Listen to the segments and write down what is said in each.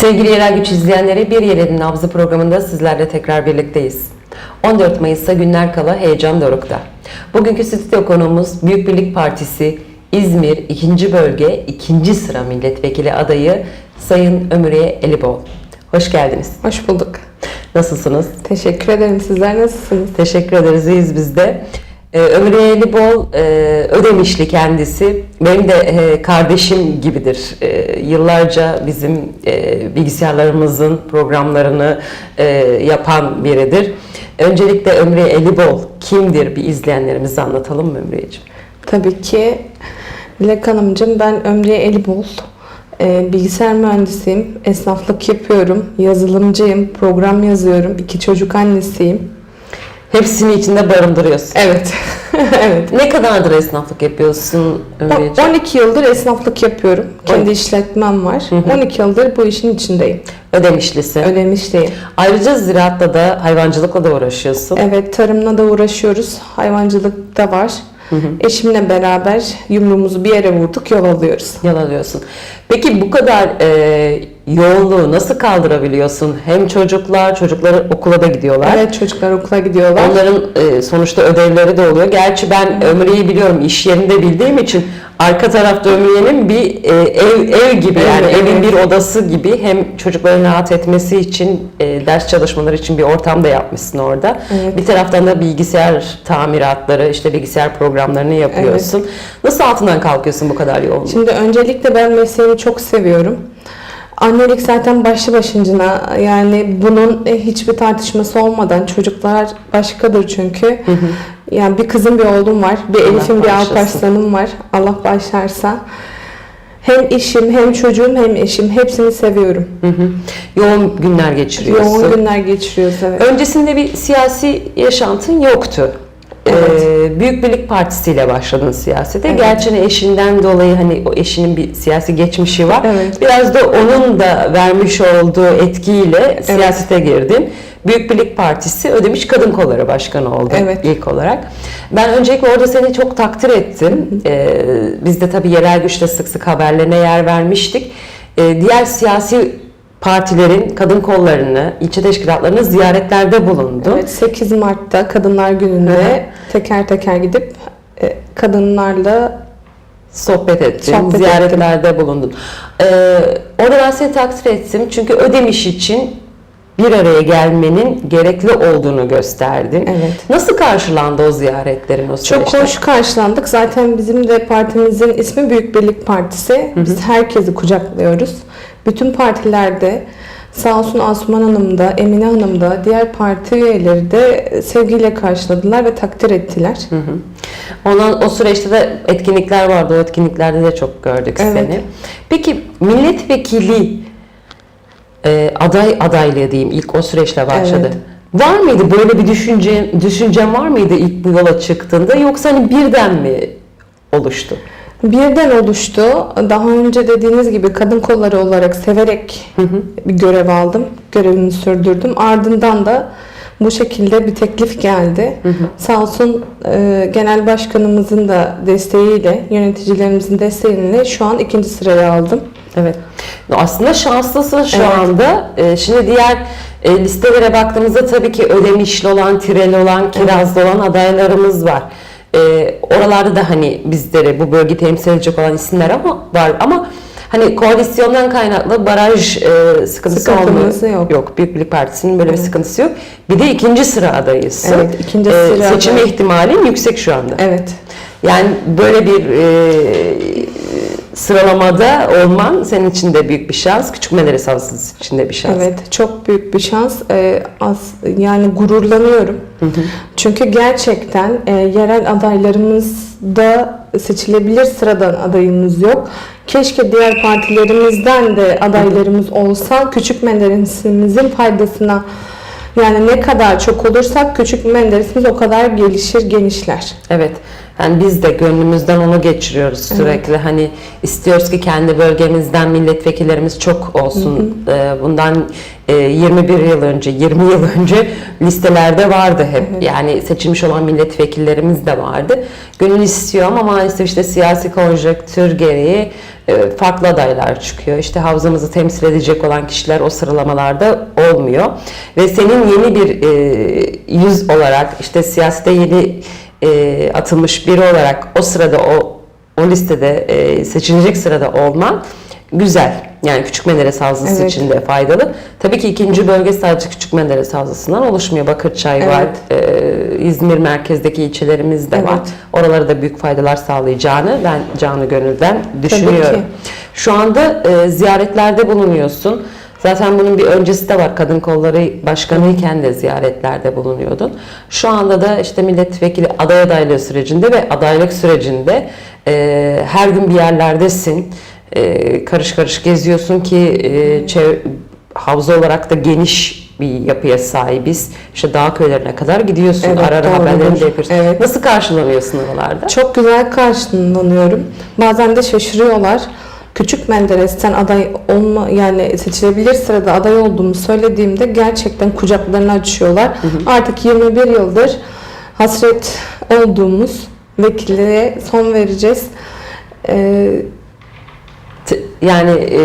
Sevgili Yerel Güç izleyenleri Bir Yerel'in Nabzı programında sizlerle tekrar birlikteyiz. 14 Mayıs'ta günler kala heyecan dorukta. Bugünkü stüdyo konuğumuz Büyük Birlik Partisi İzmir 2. Bölge 2. sıra milletvekili adayı Sayın Ömürye Elibol. Hoş geldiniz. Hoş bulduk. Nasılsınız? Teşekkür ederim. Sizler nasılsınız? Teşekkür ederiz, iyiyiz biz de. Ee, Ömür Elibol, e, Ödemişli kendisi. Benim de e, kardeşim gibidir. E, yıllarca bizim e, bilgisayarlarımızın programlarını e, yapan biridir. Öncelikle Ömür Elibol kimdir bir izleyenlerimize anlatalım mı Ömrüyeciğim? Tabii ki Dilek Hanımcığım ben Ömriye Elibol. Ee, bilgisayar mühendisiyim. Esnaflık yapıyorum. Yazılımcıyım. Program yazıyorum. iki çocuk annesiyim. Hepsini içinde barındırıyorsun. Evet. evet. Ne kadardır esnaflık yapıyorsun Ömrüyeciğim? 12 yıldır esnaflık yapıyorum. Kendi işletmem var. hı. 12 yıldır bu işin içindeyim. Ödemişlisi. Ödemişteyim. Ayrıca ziraatla da hayvancılıkla da uğraşıyorsun. Evet tarımla da uğraşıyoruz. Hayvancılık da var. Eşimle beraber yumruğumuzu bir yere vurduk yol alıyoruz. Yol alıyorsun. Peki bu kadar e, yoğunluğu nasıl kaldırabiliyorsun? Hem çocuklar, çocukları okula da gidiyorlar. Evet çocuklar okula gidiyorlar. Onların e, sonuçta ödevleri de oluyor. Gerçi ben Ömrü'yü biliyorum iş yerinde bildiğim için arka tarafta Ömrü'nün bir e, ev, ev gibi yani Evet, evin evet. bir odası gibi hem çocukların rahat etmesi için e, ders çalışmaları için bir ortam da yapmışsın orada. Evet. Bir taraftan da bilgisayar tamiratları işte bilgisayar programlarını yapıyorsun. Nasıl altından kalkıyorsun bu kadar yoğunluğu? Şimdi öncelikle ben mesleğimi çok seviyorum. Annelik zaten başlı başıncına yani bunun e, hiçbir tartışması olmadan çocuklar başkadır çünkü. Yani bir kızım bir oğlum var. Bir Allah Elif'im bir. Alparslan'ım var. Allah başlarsa. Hem işim hem çocuğum hem eşim hepsini seviyorum. Hı hı. Yoğun günler geçiriyorsun. Yoğun günler geçiriyoruz evet. Öncesinde bir siyasi yaşantın yoktu. Evet. Ee, Büyük Birlik Partisi ile başladın siyasete. Evet. Gerçi hani eşinden dolayı hani o eşinin bir siyasi geçmişi var. Evet. Biraz da onun da vermiş olduğu etkiyle siyasete girdin. Büyük Birlik Partisi Ödemiş Kadın Kolları Başkanı oldu Evet. ilk olarak. Ben öncelikle orada seni çok takdir ettim. Ee, biz de tabii yerel güçte sık sık haberlerine yer vermiştik. Ee, diğer siyasi partilerin kadın kollarını, ilçe teşkilatlarını ziyaretlerde bulundu. Evet, 8 Mart'ta Kadınlar Günü'nde Hı hı. teker teker gidip e, kadınlarla Sohbet Sohbet ziyaretlerde bulundun. Ee, orada ben seni takdir ettim çünkü Ödemiş için bir araya gelmenin gerekli olduğunu gösterdin. Evet. Nasıl karşılandı o ziyaretlerin o Çok süreçte? hoş karşılandık. Zaten bizim de partimizin ismi Büyük Birlik Partisi. Biz herkesi kucaklıyoruz. Bütün partilerde sağ olsun Asuman Hanım da, Emine Hanım da, diğer parti üyeleri de sevgiyle karşıladılar ve takdir ettiler. Hı hı. Ondan, o süreçte de etkinlikler vardı. O etkinliklerde de çok gördük Evet. seni. Peki milletvekili e, aday adaylığı diyeyim ilk o süreçle başladı. Evet. Var mıydı böyle bir düşünce düşüncen var mıydı ilk bu yola çıktığında yoksa hani birden mi oluştu? Birden oluştu. Daha önce dediğiniz gibi kadın kolları olarak severek bir görev aldım. Görevimi sürdürdüm. Ardından da bu şekilde bir teklif geldi. Sağ olsun e, genel başkanımızın da desteğiyle, yöneticilerimizin desteğiyle şu an ikinci sıraya aldım. Evet. Aslında şanslısın şu Evet. anda. Ee, şimdi diğer e, listelere baktığımızda tabii ki ödemişli olan, tireli olan, kirazlı olan adaylarımız var. Ee, oralarda da hani bizleri bu bölge temsil edecek olan isimler ama var ama hani koalisyondan kaynaklı baraj e, sıkıntısı Sıkıntımız olmuyor. yok. Yok. Büyük Birlik Partisi'nin böyle bir sıkıntısı yok. Bir de ikinci sıra adayısın. Evet, ikinci Ee, sıra Seçilme aday. ihtimalin yüksek şu anda. Evet. Yani böyle bir e, sıralamada olman senin için de büyük bir şans. Küçük Menderes Havası'nız için de bir şans. Evet, çok büyük bir şans. Ee, az, yani gururlanıyorum. Çünkü gerçekten e, yerel adaylarımızda seçilebilir sıradan adayımız yok. Keşke diğer partilerimizden de adaylarımız olsa küçük Menderes'imizin faydasına yani ne kadar çok olursak küçük Menderes'imiz o kadar gelişir, genişler. Evet. Yani biz de gönlümüzden onu geçiriyoruz sürekli. Hani istiyoruz ki kendi bölgemizden milletvekillerimiz çok olsun. Ee, Bundan e, 21 yıl önce, 20 yıl önce listelerde vardı hep. Yani seçilmiş olan milletvekillerimiz de vardı. Gönül istiyor ama maalesef işte siyasi konjonktür gereği e, farklı adaylar çıkıyor. İşte havzamızı temsil edecek olan kişiler o sıralamalarda olmuyor. Ve senin yeni bir e, yüz olarak işte siyasete yeni e, atılmış biri olarak o sırada o o listede e, seçilecek sırada olman güzel. Yani Küçük Menderes Havzası Evet. için de faydalı. Tabii ki ikinci bölge sadece Küçük Menderes Havzası'ndan oluşmuyor. Bakırçay var, e, İzmir merkezdeki ilçelerimiz de var. Evet. Oralara da büyük faydalar sağlayacağını ben canı gönülden düşünüyorum. ki. Şu anda e, ziyaretlerde bulunuyorsun. Zaten bunun bir öncesi de var. Kadın Kolları Başkanıyken de ziyaretlerde bulunuyordun. Şu anda da işte milletvekili aday adaylığı sürecinde ve adaylık sürecinde e, her gün bir yerlerdesin. E, karış karış geziyorsun ki e, çev- havza olarak da geniş bir yapıya sahibiz. İşte dağ köylerine kadar gidiyorsun. Evet, ara ara haberlerini de yapıyorsun. Evet. Nasıl karşılanıyorsun oralarda? Çok güzel karşılanıyorum. Bazen de şaşırıyorlar. Küçük Menderes'ten aday olma yani seçilebilir sırada aday olduğumu söylediğimde gerçekten kucaklarını açıyorlar. Artık 21 yıldır hasret olduğumuz vekilliğe son vereceğiz. Ee, yani e,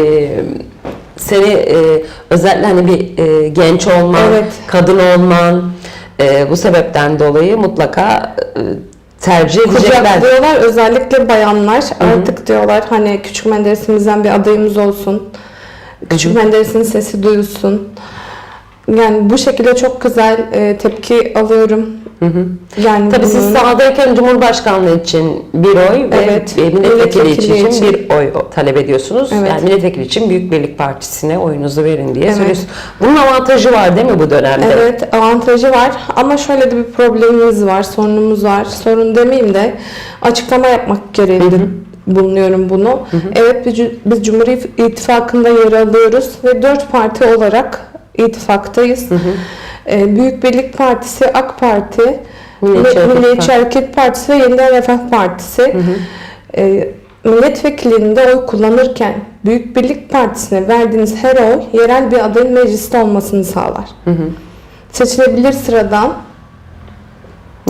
seni e, özellikle hani bir e, genç olman, Evet. kadın olman e, bu sebepten dolayı mutlaka e, tercih edecekler. kucaklıyorlar özellikle bayanlar artık diyorlar hani Küçük Menderes'imizden bir adayımız olsun. Küçük Menderes'in sesi duyulsun. Yani bu şekilde çok güzel e, tepki alıyorum. Yani Tabii siz bunun- sahadayken Cumhurbaşkanlığı için bir oy ve Evet, e, milletvekili milletvekili için, için. bir oy talep ediyorsunuz. Evet. Yani milletvekili için Büyük Birlik Partisi'ne oyunuzu verin diye Evet. söylüyorsunuz. Bunun avantajı var değil mi bu dönemde? Evet avantajı var ama şöyle de bir problemimiz var, sorunumuz var. Sorun demeyeyim de açıklama yapmak gereğinde bulunuyorum bunu. Evet biz, biz Cumhur İttifakı'nda yer alıyoruz ve dört parti olarak ittifaktayız. Ee, Büyük Birlik Partisi, AK Parti, Milliyetçi Hareket Milliyetçi Hareket Partisi ve Yeniden Refah Partisi. Ee, milletvekilliğinde oy kullanırken Büyük Birlik Partisi'ne verdiğiniz her oy yerel bir adayın mecliste olmasını sağlar. Seçilebilir sıradan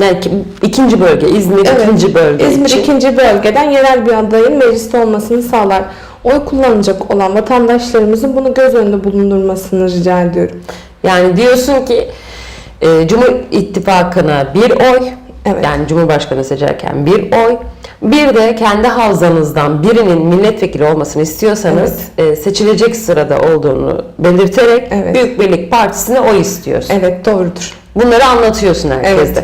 Yani ki- ikinci bölge, İzmir Evet. ikinci bölge İzmir için. ikinci bölgeden yerel bir adayın mecliste olmasını sağlar. Oy kullanacak olan vatandaşlarımızın bunu göz önünde bulundurmasını rica ediyorum. Yani diyorsun ki e, Cumhur İttifakı'na bir oy, Evet. yani Cumhurbaşkanı seçerken bir oy, bir de kendi havzanızdan birinin milletvekili olmasını istiyorsanız e, seçilecek sırada olduğunu belirterek Evet. Büyük Birlik Partisi'ne oy istiyorsun. Evet doğrudur. Bunları anlatıyorsun herkese. Evet.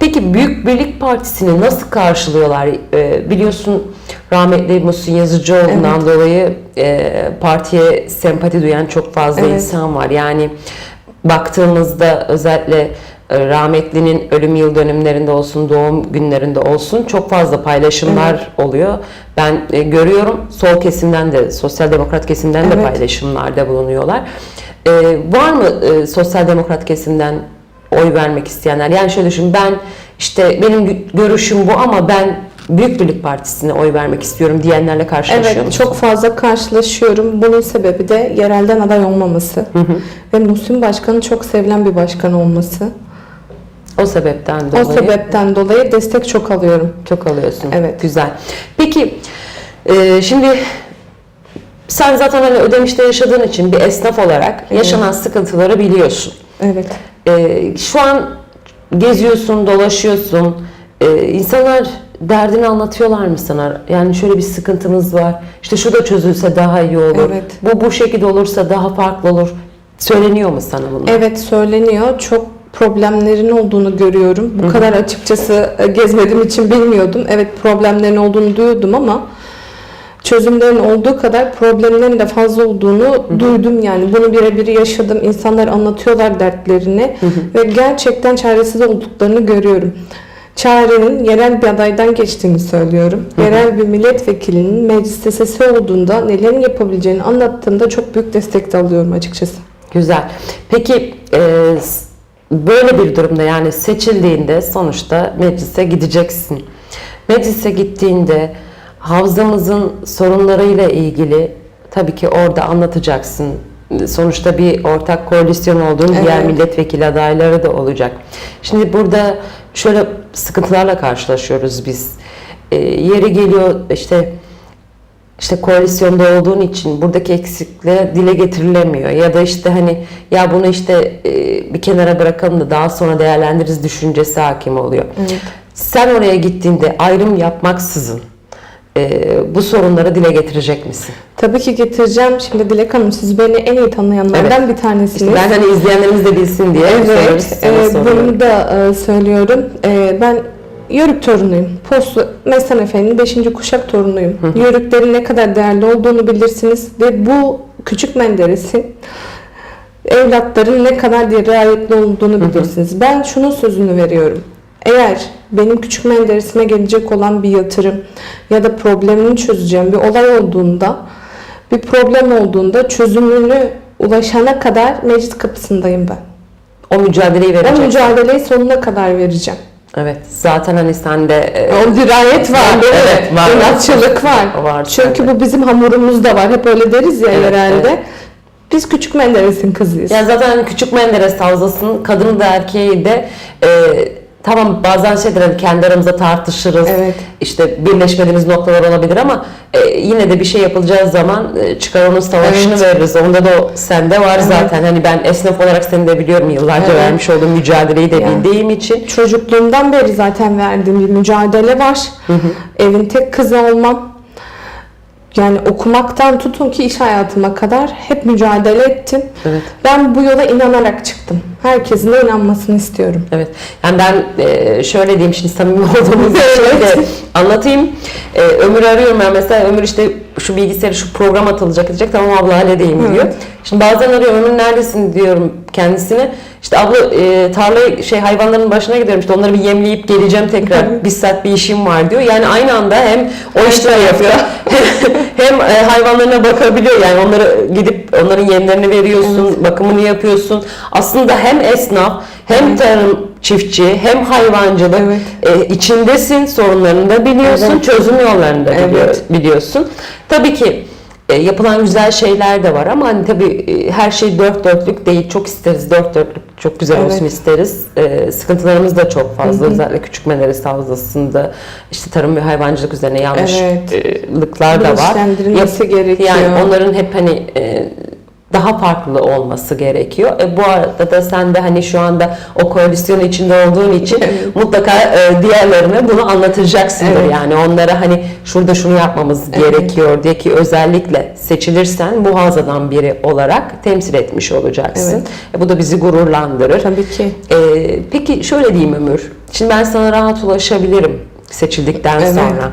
Peki Büyük Birlik Partisi'ni nasıl karşılıyorlar? Ee, biliyorsun rahmetli Muhsin Yazıcıoğlu'ndan dolayı e, partiye sempati duyan çok fazla Evet. insan var. Yani baktığımızda özellikle e, rahmetlinin ölüm yıl dönümlerinde olsun, doğum günlerinde olsun çok fazla paylaşımlar oluyor. Ben e, görüyorum sol kesimden de, sosyal demokrat kesimden de Evet. paylaşımlarda bulunuyorlar. E, var mı e, sosyal demokrat kesimden oy vermek isteyenler? Yani şöyle düşün, ben işte benim gö- görüşüm bu ama ben Büyük Birlik Partisi'ne oy vermek istiyorum diyenlerle karşılaşıyor Evet musun? çok fazla karşılaşıyorum. Bunun sebebi de yerelden aday olmaması ve Muhsin Başkan'ın çok sevilen bir başkan olması. O sebepten O dolayı. sebepten dolayı destek çok alıyorum. Çok alıyorsun. Evet. Güzel. Peki e, şimdi sen zaten hani ödemişte yaşadığın için bir esnaf olarak yaşanan sıkıntıları biliyorsun. Evet. E, şu an geziyorsun, dolaşıyorsun. E, insanlar derdini anlatıyorlar mı sana? Yani şöyle bir sıkıntımız var. İşte şu da çözülse daha iyi olur. Evet. Bu bu şekilde olursa daha farklı olur. Söyleniyor mu sana bunlar? Evet söyleniyor. Çok problemlerin olduğunu görüyorum. Bu kadar açıkçası e, gezmediğim için bilmiyordum. Evet problemlerin olduğunu duyuyordum ama çözümlerin olduğu kadar problemlerin de fazla olduğunu duydum yani. Bunu birebir yaşadım. İnsanlar anlatıyorlar dertlerini ve gerçekten çaresiz olduklarını görüyorum. Çarenin yerel bir adaydan geçtiğini söylüyorum. Yerel bir milletvekilinin mecliste sesi olduğunda nelerin yapabileceğini anlattığımda çok büyük destek de alıyorum açıkçası. Güzel. Peki e, böyle bir durumda yani seçildiğinde sonuçta meclise gideceksin. Meclise gittiğinde havzamızın sorunlarıyla ilgili tabii ki orada anlatacaksın. Sonuçta bir ortak koalisyon olduğunu diğer Evet. milletvekili adayları da olacak. Şimdi burada şöyle sıkıntılarla karşılaşıyoruz biz. Ee, yeri geliyor işte işte koalisyonda olduğun için buradaki eksiklikler dile getirilemiyor ya da işte hani ya bunu işte e, bir kenara bırakalım da daha sonra değerlendiririz düşüncesi hakim oluyor. Evet. Sen oraya gittiğinde ayrım yapmaksızın e, bu sorunları dile getirecek misin? Tabii ki getireceğim. Şimdi Dilek Hanım siz beni en iyi tanıyanlardan bir tanesiniz. İşte ben hani izleyenlerimiz de bilsin diye Evet, e, bunu da e, söylüyorum. E, ben Yörük torunuyum. Postu Meslen Efendi'nin 5. kuşak torunuyum. Yörüklerin ne kadar değerli olduğunu bilirsiniz ve bu küçük Menderes'in evlatların ne kadar dirayetli olduğunu bilirsiniz. Ben şunun sözünü veriyorum. Eğer benim küçük Menderes'ime gelecek olan bir yatırım ya da problemini çözeceğim bir olay olduğunda bir problem olduğunda çözümünü ulaşana kadar meclis kapısındayım ben. O mücadeleyi O verecek. mücadeleyi sonuna kadar vereceğim. Evet. Zaten hani sende e, O dirayet var değil mi? Evet, var. İnatçılık var. O var Çünkü sende. bu bizim hamurumuzda var. Hep öyle deriz ya Evet, herhalde. evet. Biz küçük Menderes'in kızıyız. Yani zaten hani küçük Menderes havzasının kadını da erkeği de e, tamam bazen şeydir hani kendi aramızda tartışırız. Evet. İşte birleşmediğimiz noktalar olabilir ama e, yine de bir şey yapılacağı zaman e, çıkar onun savaşını Evet. veririz. Onda da o sende var Evet. zaten. Hani ben esnaf olarak seni de biliyorum yıllarca Evet. vermiş olduğum mücadeleyi de Yani. bildiğim için. Çocukluğumdan beri zaten verdiğim bir mücadele var. Evin tek kızı olmam. Yani okumaktan tutun ki iş hayatıma kadar hep mücadele ettim. Evet. Ben bu yola inanarak çıktım. Herkesin de inanmasını istiyorum. Evet. Yani ben e, şöyle diyeyim şimdi samimi olduğumuz için de anlatayım. E, Ömür arıyorum ben mesela Ömür işte şu bilgisayarı şu program atılacak diyecek tamam abla halledeyim diyor. Evet. Şimdi bazen arıyor Ömür neredesin diyorum kendisine. İşte abla e, tarla şey hayvanların başına gidiyorum işte onları bir yemleyip geleceğim tekrar. Evet. Bir saat bir işim var diyor. Yani aynı anda hem o işleri yapıyor hem e, hayvanlarına bakabiliyor. Yani onları gidip onların yemlerini veriyorsun, bakımını yapıyorsun. Aslında hem esnaf hem tarım çiftçi hem hayvancılık Evet. e, içindesin sorunlarını da biliyorsun Evet. çözüm yollarını da Evet. biliyorsun. Tabii ki e, yapılan güzel şeyler de var ama hani tabii e, her şey dört dörtlük değil. Çok isteriz dört dörtlük çok güzel Evet. olsun isteriz. E, sıkıntılarımız da çok fazla özellikle küçük Menderes Havzası'nda işte tarım ve hayvancılık üzerine yanlışlıklar da var. Bilinçlendirilmesi gerekiyor. Yani onların hep hani e, daha farklı olması gerekiyor. E, bu arada da sen de hani şu anda o koalisyonun içinde olduğun için mutlaka e, diğerlerine bunu anlatacaksındır. Evet. Yani onlara hani şurada şunu yapmamız Evet. gerekiyor diye ki özellikle seçilirsen bu hazadan biri olarak temsil etmiş olacaksın. Evet. E, bu da bizi gururlandırır. Tabii ki. E, peki şöyle diyeyim Ömür. Şimdi ben sana rahat ulaşabilirim seçildikten Evet. sonra.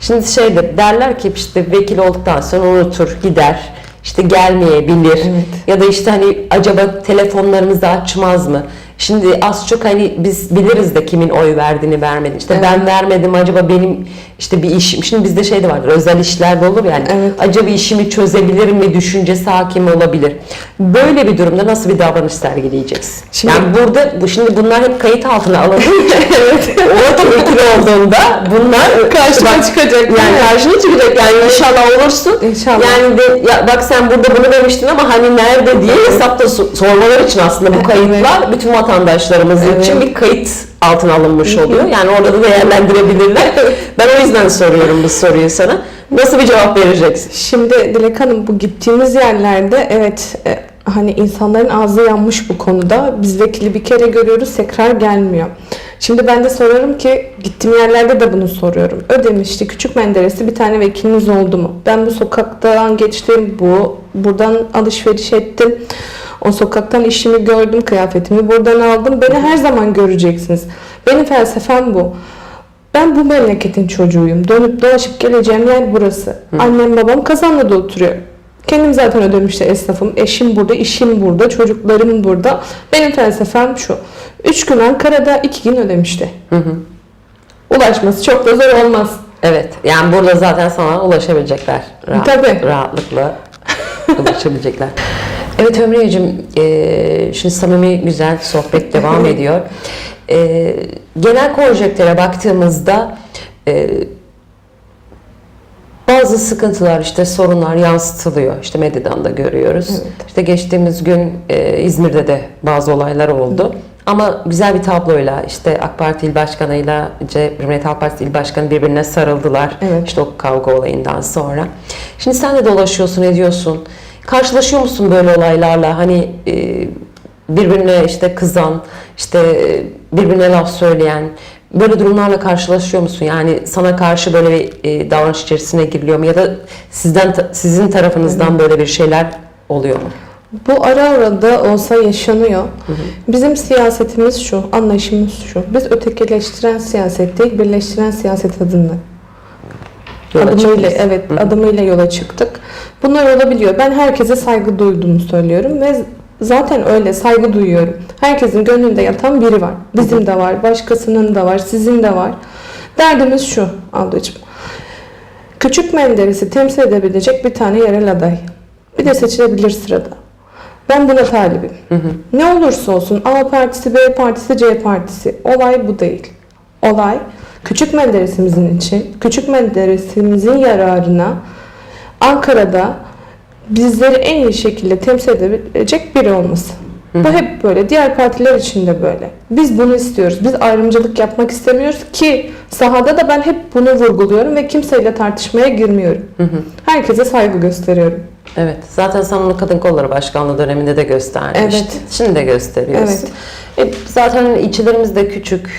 Şimdi şeyde derler ki işte vekil olduktan sonra unutur gider. İşte gelmeyebilir. Evet. Ya da işte hani acaba telefonlarımızı açmaz mı? Şimdi az çok hani biz biliriz de kimin oy verdiğini vermediğini. İşte Evet. ben vermedim acaba benim işte bir işim. Şimdi bizde şey de vardır özel işlerde olur yani. Evet. Acaba işimi çözebilir mi düşüncesi hakim olabilir. Böyle bir durumda nasıl bir davranış sergileyeceksin? Şimdi- yani burada bu şimdi bunlar hep kayıt altına alındığı için orada vekil olduğunda bunlar Karşıma çıkacak, Yani karşına çıkacak yani inşallah olursun. İnşallah. Yani de, ya bak sen burada bunu demiştin ama hani nerede diye hesapta so- sormalar için aslında bu kayıtlar bütün vatandaşlarımız Evet. için bir kayıt altına alınmış oluyor. Yani orada da değerlendirebilirler. ben o yüzden soruyorum bu soruyu sana. Nasıl bir cevap vereceksin? Şimdi Dilek Hanım bu gittiğimiz yerlerde evet e, hani insanların ağzı yanmış bu konuda. Biz vekili bir kere görüyoruz tekrar gelmiyor. Şimdi ben de sorarım ki gittiğim yerlerde de bunu soruyorum. Ödemişti Küçük Menderes'te bir tane vekiliniz oldu mu? Ben bu sokaktan geçtim, bu buradan alışveriş ettim. O sokaktan işimi gördüm, kıyafetimi buradan aldım. Beni her zaman göreceksiniz. Benim felsefem bu. Ben bu memleketin çocuğuyum. Dönüp dolaşıp geleceğim yer burası. Annem babam Kazanlı'da oturuyor. Kendim zaten ödemişte esnafım. Eşim burada, işim burada, çocuklarım burada. Benim felsefem şu. Üç gün Ankara'da, iki gün ödemişte. Ulaşması çok da zor olmaz. Evet. Yani burada zaten sana ulaşabilecekler. Rahat- Tabii. Rahatlıkla ulaşabilecekler. Evet Ömreciğim, e, şimdi samimi güzel sohbet devam ediyor. E, genel konjektüre baktığımızda e, bazı sıkıntılar işte sorunlar yansıtılıyor. İşte medyadan da görüyoruz. Evet. İşte geçtiğimiz gün e, İzmir'de de bazı olaylar oldu. Ama güzel bir tabloyla işte AK Parti İl Başkanı'yla Cumhuriyet Halk Partisi İl Başkanı birbirine sarıldılar. Evet. İşte o kavga olayından sonra. Şimdi sen de dolaşıyorsun, ediyorsun. Karşılaşıyor musun böyle olaylarla? Hani e, birbirine işte kızan, işte e, birbirine laf söyleyen böyle durumlarla karşılaşıyor musun? Yani sana karşı böyle bir e, davranış içerisine giriliyor mu ya da sizden sizin tarafınızdan böyle bir şeyler oluyor mu? Bu ara ara da olsa yaşanıyor. Bizim siyasetimiz şu, anlayışımız şu. Biz ötekileştiren siyaset değil, birleştiren siyaset adını Yola adımıyla çıktınız. evet adımıyla yola çıktık. Bunlar olabiliyor. Ben herkese saygı duyduğumu söylüyorum ve zaten öyle saygı duyuyorum. Herkesin gönlünde yatan biri var. Bizim de var, başkasının da var, sizin de var. Derdimiz şu ablacığım. Küçük Menderes'i temsil edebilecek bir tane yerel aday. Bir de seçilebilir sırada. Ben buna talibim. Ne olursa olsun A partisi, B partisi, C partisi. Olay bu değil. Olay Küçük Menderes'imizin için, Küçük Menderes'imizin yararına Ankara'da bizleri en iyi şekilde temsil edebilecek biri olması. Bu hep böyle. Diğer partiler için de böyle. Biz bunu istiyoruz. Biz ayrımcılık yapmak istemiyoruz ki sahada da ben hep bunu vurguluyorum ve kimseyle tartışmaya girmiyorum. Herkese saygı gösteriyorum. Evet. Zaten sen onu Kadın Kolları Başkanlığı döneminde de göstermiştin. Evet. Şimdi de gösteriyorsun. E, zaten ilçelerimiz de küçük.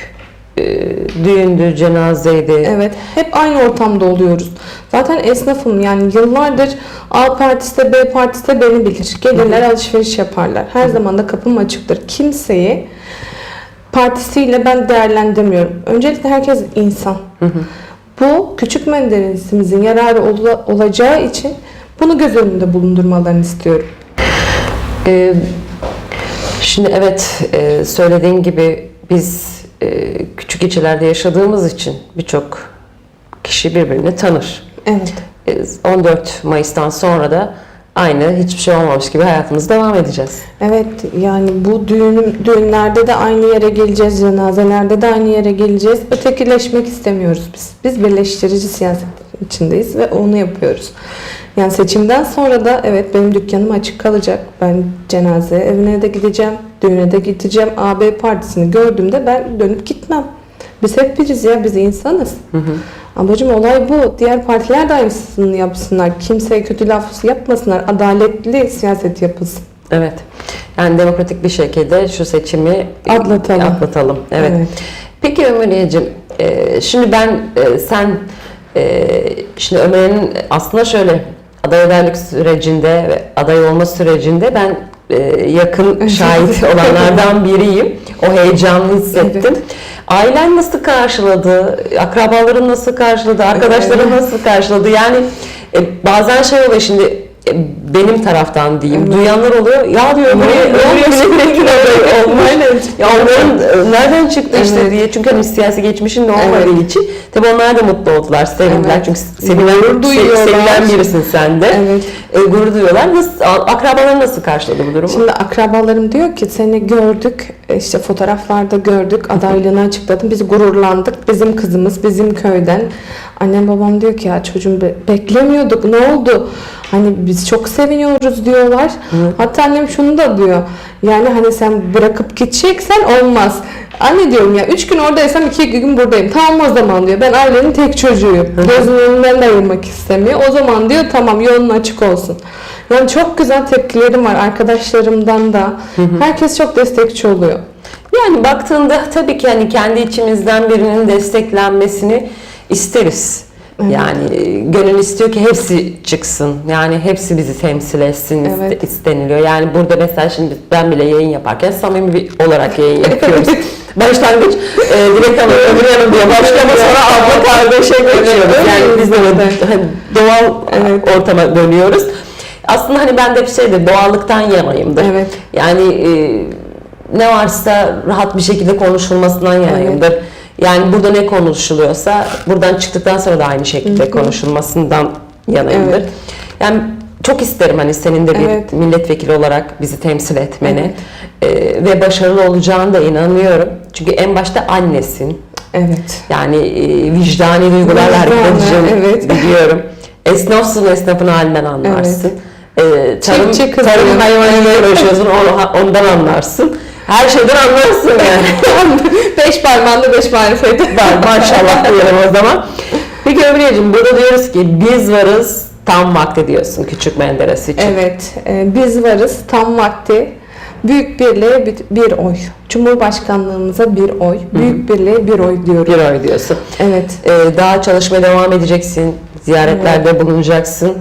E, düğündü, cenazeydi. Evet, hep aynı ortamda oluyoruz. Zaten esnafım yani yıllardır A partisi de B partisi de beni bilir. Gelirler alışveriş yaparlar. Her zaman da kapım açıktır. Kimseyi partisiyle ben değerlendirmiyorum. Öncelikle herkes insan. Bu küçük Menderes'imizin yararı ola- olacağı için bunu göz önünde bulundurmalarını istiyorum. Ee, şimdi evet e, söylediğin gibi biz e, küçük ilçelerde yaşadığımız için birçok kişi birbirini tanır. Evet. E, 14 Mayıs'tan sonra da aynı hiçbir şey olmamış gibi hayatımıza devam edeceğiz. Evet yani bu düğün, düğünlerde de aynı yere geleceğiz, cenazelerde de aynı yere geleceğiz. Ötekileşmek istemiyoruz biz. Biz birleştirici siyaset içindeyiz ve onu yapıyoruz. Yani seçimden sonra da evet benim dükkanım açık kalacak. Ben cenaze evine de gideceğim, düğüne de gideceğim. AB partisini gördüğümde ben dönüp gitmem. Biz hep biriz ya, biz insanız. Amacım olay bu. Diğer partiler de aynısını yapsınlar. Kimseye kötü laf yapmasınlar. Adaletli siyaset yapılsın. Evet. Yani demokratik bir şekilde şu seçimi Atlatalım. atlatalım. Evet. Evet. Peki Ömer'ciğim, e, şimdi ben e, sen e, şimdi Ömer'in aslında şöyle aday adaylık sürecinde ve aday olma sürecinde ben e, yakın şahit olanlardan biriyim. O heyecanı hissettim. Evet. Ailen nasıl karşıladı? Akrabaların nasıl karşıladı? Arkadaşların Evet. nasıl karşıladı? Yani e, bazen şey oluyor şimdi benim taraftan diyeyim. Evet. Duyanlar oluyor. Ya diyor buraya olmuş. Aynen. Ya onların nereden çıktı işte Evet. diye. Çünkü hani siyasi geçmişin de olmadığı Evet. için. Tabii onlar da mutlu oldular, sevindiler. Evet. Çünkü sevilen, Gurur duyuyorlar. se- sevilen birisin sen de. Evet. E, gurur duyuyorlar. Nasıl, akrabalar nasıl karşıladı bu durumu? Şimdi akrabalarım diyor ki seni gördük, e, işte fotoğraflarda gördük, adaylığını açıkladın, biz gururlandık, bizim kızımız, bizim köyden. Annem babam diyor ki ya çocuğum be- beklemiyorduk, ne oldu? Hani biz çok seviniyoruz diyorlar. Hatta annem şunu da diyor, yani hani sen bırakıp gideceksen olmaz. Anne diyorum ya üç gün oradaysam iki gün buradayım. Tamam o zaman diyor. Ben ailenin tek çocuğuyum. Gözünün önünden de ayırmak istemiyor. O zaman diyor tamam yolun açık olsun. Yani çok güzel tepkilerim var arkadaşlarımdan da. Herkes çok destekçi oluyor. Yani baktığında tabii ki hani kendi içimizden birinin desteklenmesini isteriz. Yani e, gönül istiyor ki hepsi çıksın. Yani hepsi bizi temsil etsin Evet. isteniliyor. Yani burada mesela şimdi ben bile yayın yaparken samimi bir olarak yayın yapıyoruz. Başlangıç e, Dilek Hanım, Ömür Hanım diye başlama sonra abla kardeşe geçiyoruz. Yani biz de evet. hani doğal ortama dönüyoruz. Aslında hani ben de bir şeydir, doğallıktan yanayımdır. Evet. Yani e, ne varsa rahat bir şekilde konuşulmasından yanayımdır. Yani burada ne konuşuluyorsa buradan çıktıktan sonra da aynı şekilde konuşulmasından yanayımdır. Evet. Yani çok isterim hani senin de bir Evet. milletvekili olarak bizi temsil etmeni E, ve başarılı olacağını da inanıyorum. Çünkü en başta annesin. Evet. Yani e, vicdani duygularla hareket edeceğini evet. biliyorum. Esnafsın, esnafın halinden anlarsın. E, tarım, Çiftçi kızı. tarım hayvanıyla uğraşıyorsun, ondan anlarsın. Her şeyden anlarsın yani. beş parmağında beş marifeti. Var maşallah diyelim o zaman. Peki Ömriyeciğim burada diyoruz ki biz varız tam vakti diyorsun Küçük Menderes için. Evet, e, biz varız tam vakti. Büyük birliğe bir, bir oy. Cumhurbaşkanlığımıza bir oy. Büyük birliğe bir oy diyorum. Bir oy diyorsun. Evet. Ee, daha çalışmaya devam edeceksin. Ziyaretlerde bulunacaksın.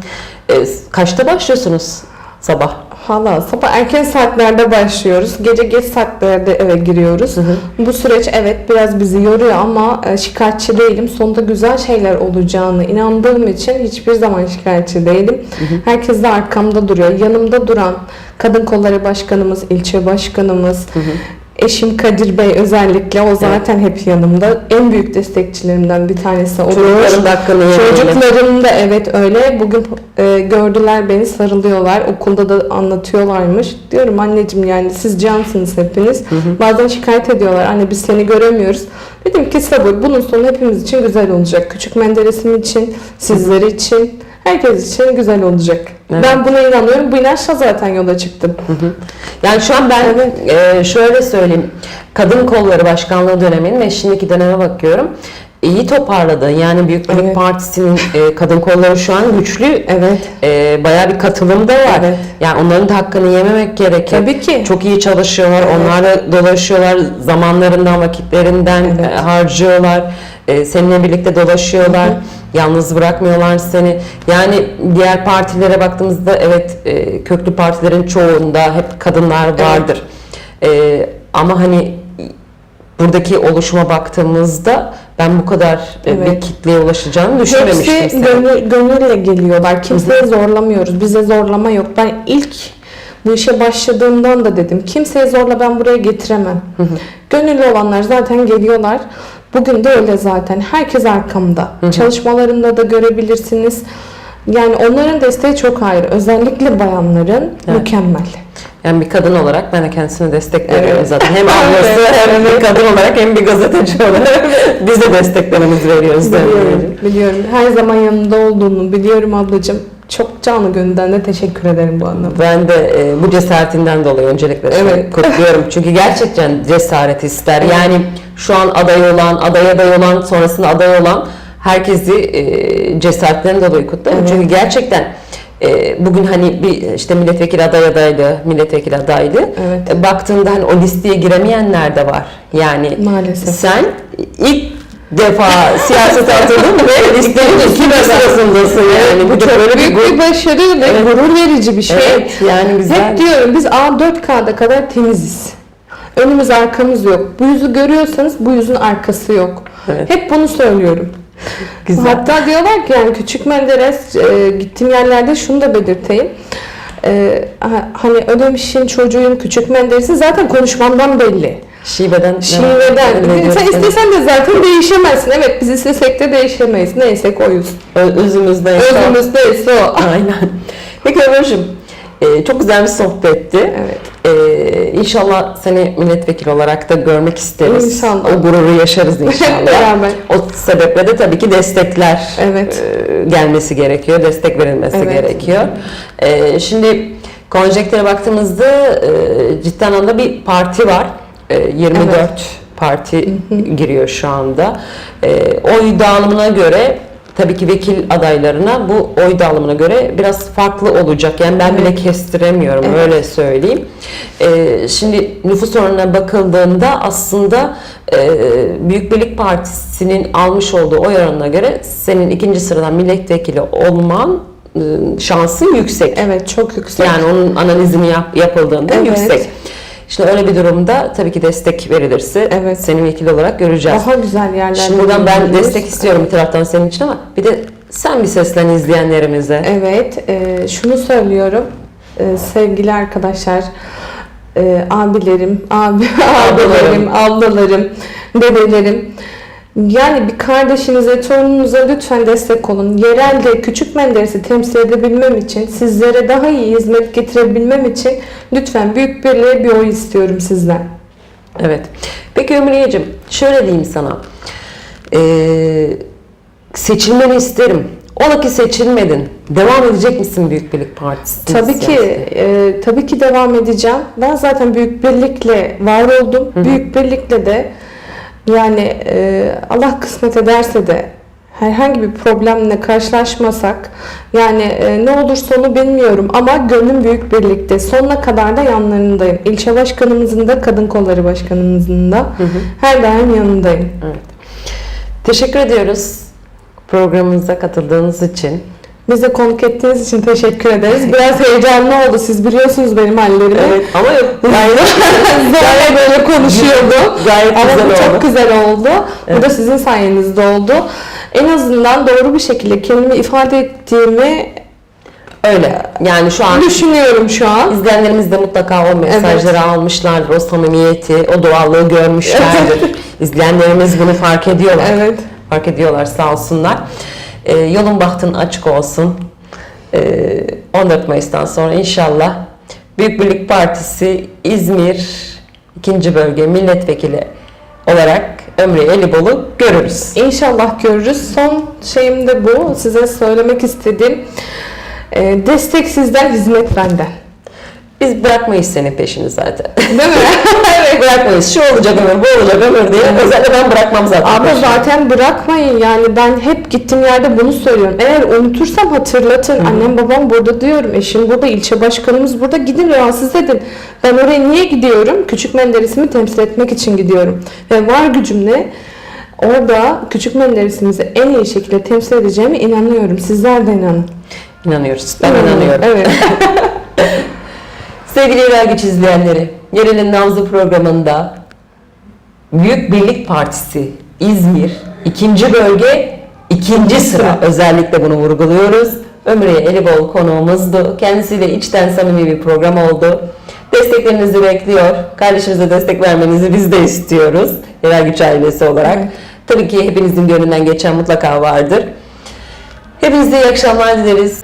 Ee, kaçta başlıyorsunuz sabah? Hala sabah erken saatlerde başlıyoruz. Gece geç saatlerde eve giriyoruz. Bu süreç evet biraz bizi yoruyor ama e, şikayetçi değilim. Sonunda güzel şeyler olacağını inandığım için hiçbir zaman şikayetçi değilim. Herkes de arkamda duruyor. Yanımda duran Kadın Kolları Başkanımız, ilçe başkanımız, Eşim Kadir Bey özellikle o zaten hep yanımda. En büyük destekçilerimden bir tanesi. Çocukların hakkını yemeyelim. Çocuklarım da evet öyle. Bugün e, gördüler beni sarılıyorlar. Okulda da anlatıyorlarmış. Diyorum anneciğim yani siz cansınız hepiniz. Bazen şikayet ediyorlar. Anne biz seni göremiyoruz. Dedim ki sabır. Bunun sonu hepimiz için güzel olacak. Küçük Menderes'im için, sizler için, herkes için güzel olacak. Evet. Ben buna inanıyorum. Bu inançla zaten yola çıktım. Yani şu an ben e, şöyle söyleyeyim. Kadın Kolları Başkanlığı döneminin ve şimdiki döneme bakıyorum. İyi toparladı. Yani Büyük Birlik Evet. Partisi'nin e, kadın kolları şu an güçlü. Evet. E, bayağı bir katılım da var. Evet. Yani onların da hakkını yememek gerekir. Tabii ki. Çok iyi çalışıyorlar. Evet. Onlarla dolaşıyorlar. Zamanlarından, vakitlerinden Evet. e, harcıyorlar. E, seninle birlikte dolaşıyorlar. Yalnız bırakmıyorlar seni. Yani diğer partilere baktığımızda evet e, köklü partilerin çoğunda hep kadınlar vardır. E, ama hani buradaki oluşuma baktığımızda ben bu kadar e, bir Evet. kitleye ulaşacağını düşünmemiştim. Hepsi gönül, gönülle geliyorlar. Kimseye zorlamıyoruz. Bize zorlama yok. Ben ilk bu işe başladığımdan da dedim. Kimseye zorla ben buraya getiremem. Gönüllü olanlar zaten geliyorlar. Bugün de öyle zaten. Herkes arkamda. Çalışmalarında da görebilirsiniz. Yani onların desteği çok ayrı. Özellikle bayanların Evet. mükemmel. Yani bir kadın olarak ben de kendisine destek Evet. veriyorum zaten. Hem ablası Evet, hem bir kadın olarak hem bir gazeteci olarak biz de desteklerimizi veriyoruz. Biliyorum, biliyorum. Her zaman yanında olduğunu biliyorum ablacığım. Çok canı gönülden de teşekkür ederim bu anlamda. Ben de e, bu cesaretinden dolayı öncelikle Evet. kutluyorum. Çünkü gerçekten cesaret ister. Yani şu an aday olan, aday aday olan, sonrasında aday olan herkesi e, cesaretlerinden dolayı kutluyorum. Evet. Çünkü gerçekten e, bugün hani bir işte milletvekili aday adaylı, milletvekili adaylı. Evet. E, baktığında hani o listeye giremeyenler de var. Yani Maalesef. sen ilk defa siyasete atıldın ve listenin ikinci sırasındasın yani. Bu çok böyle bir Büyük gurur. bir başarı ve Evet. gurur verici bir şey. Evet yani güzel. Hep diyorum biz A4K'da kadar temiziz. Önümüz arkamız yok. Bu yüzü görüyorsanız bu yüzün arkası yok. Evet. Hep bunu söylüyorum. Güzel. Hatta diyorlar ki yani küçük Menderes e, gittiğim yerlerde şunu da belirteyim. E, ha- hani ödemişin çocuğuyum küçük Menderes'in zaten konuşmamdan belli. Şiveden. Şiveden. Evet, Sen istesen de zaten değişemezsin. Evet biz istesek de değişemeyiz. Neysek oyuz. Özümüzde. Özümüz neyse o. Aynen. Peki Ömürcüğüm, e, çok güzel bir sohbetti. Evet. E, inşallah seni milletvekili olarak da görmek isteriz. İnşallah. O gururu yaşarız inşallah. Beraber. o sebeple de tabii ki destekler Evet. e, gelmesi gerekiyor, destek verilmesi Evet. gerekiyor. E, şimdi konjektüre baktığımızda e, ciddi anlamda bir parti var. E, 24 Evet. parti giriyor şu anda. E, oy dağılımına göre tabii ki vekil adaylarına bu oy dağılımına göre biraz farklı olacak. Yani ben bile kestiremiyorum Evet. öyle söyleyeyim. E, şimdi nüfus oranına bakıldığında aslında e, Büyük Birlik Partisi'nin almış olduğu oy oranına göre senin ikinci sıradan milletvekili olman e, şansın yüksek. Evet çok yüksek. Yani onun analizini yap, yapıldığında Evet. yüksek. İşte öyle bir durumda tabii ki destek verilirse Evet. seni vekil olarak göreceğiz. Daha güzel yerlerde. Şimdi buradan ben destek istiyorum bir taraftan senin için ama bir de sen bir seslen izleyenlerimize. Evet, e, şunu söylüyorum. E, sevgili arkadaşlar, e, abilerim, abi, abilerim, ablalarım, dedelerim. Yani bir kardeşinize, torununuza lütfen destek olun. Yerelde Küçük Menderes'i temsil edebilmem için, sizlere daha iyi hizmet getirebilmem için lütfen Büyük Birliğe bir oy istiyorum sizden. Evet. Peki Ömriyeciğim şöyle diyeyim sana. Ee, seçilmeni isterim. Ola ki seçilmedin. Devam edecek misin Büyük Birlik Partisi? Tabii ki, e, tabii ki devam edeceğim. Ben zaten Büyük Birlik'le var oldum. Büyük Birlik'le de yani e, Allah kısmet ederse de herhangi bir problemle karşılaşmasak yani e, ne olur sonu bilmiyorum ama gönlüm Büyük Birlik'te. Sonuna kadar da yanlarındayım. İlçe başkanımızın da kadın kolları başkanımızın da her daim yanındayım. Teşekkür ediyoruz programımıza katıldığınız için. Bize konuk ettiğiniz için teşekkür ederiz. Biraz heyecanlı oldu. Siz biliyorsunuz benim hallerimi. Evet ama yok. Gayet, Zorla böyle konuşuyordu. gayet Ama güzel oldu. çok güzel oldu. Bu da sizin sayenizde oldu. En azından doğru bir şekilde kendimi ifade ettiğimi Öyle. Yani şu an düşünüyorum şu an. izleyenlerimiz de mutlaka o mesajları almışlardır. O samimiyeti, o doğallığı görmüşlerdir. İzleyenlerimiz bunu fark ediyorlar. Evet. Fark ediyorlar sağ olsunlar. Ee, yolun bahtın açık olsun. Ee, 14 Mayıs'tan sonra inşallah Büyük Birlik Partisi İzmir 2. Bölge Milletvekili olarak Ömrü Elibol'u görürüz. İnşallah görürüz. Son şeyim de bu. Size söylemek istediğim e, destek sizden, hizmet benden. Biz bırakmayız senin peşini zaten. Değil mi? evet. Bırakmayız. Şu olacak ömür, bu olacak ömür diye. Özellikle ben bırakmam zaten. Ama zaten bırakmayın yani ben hep gittiğim yerde bunu söylüyorum. Eğer unutursam hatırlatın. Annem babam burada diyorum. Eşim burada, ilçe başkanımız burada. Gidin rahatsız edin. Ben oraya niye gidiyorum? Küçük Menderes'imi temsil etmek için gidiyorum. Ve var gücümle orada Küçük Menderes'imizi en iyi şekilde temsil edeceğime inanıyorum. Sizler de inanın. İnanıyoruz. Ben inanıyorum. Evet. Sevgili Güç izleyenleri, Yerel'in Nabzı programında Büyük Birlik Partisi İzmir 2. bölge 2. sıra özellikle bunu vurguluyoruz. Ömrüye Elibol konuğumuzdu. Kendisiyle içten samimi bir program oldu. Desteklerinizi bekliyor. Kardeşinize destek vermenizi biz de istiyoruz. Yerel Güç ailesi olarak. Evet. Tabii ki hepinizin gönlünden geçen mutlaka vardır. Hepinize iyi akşamlar dileriz.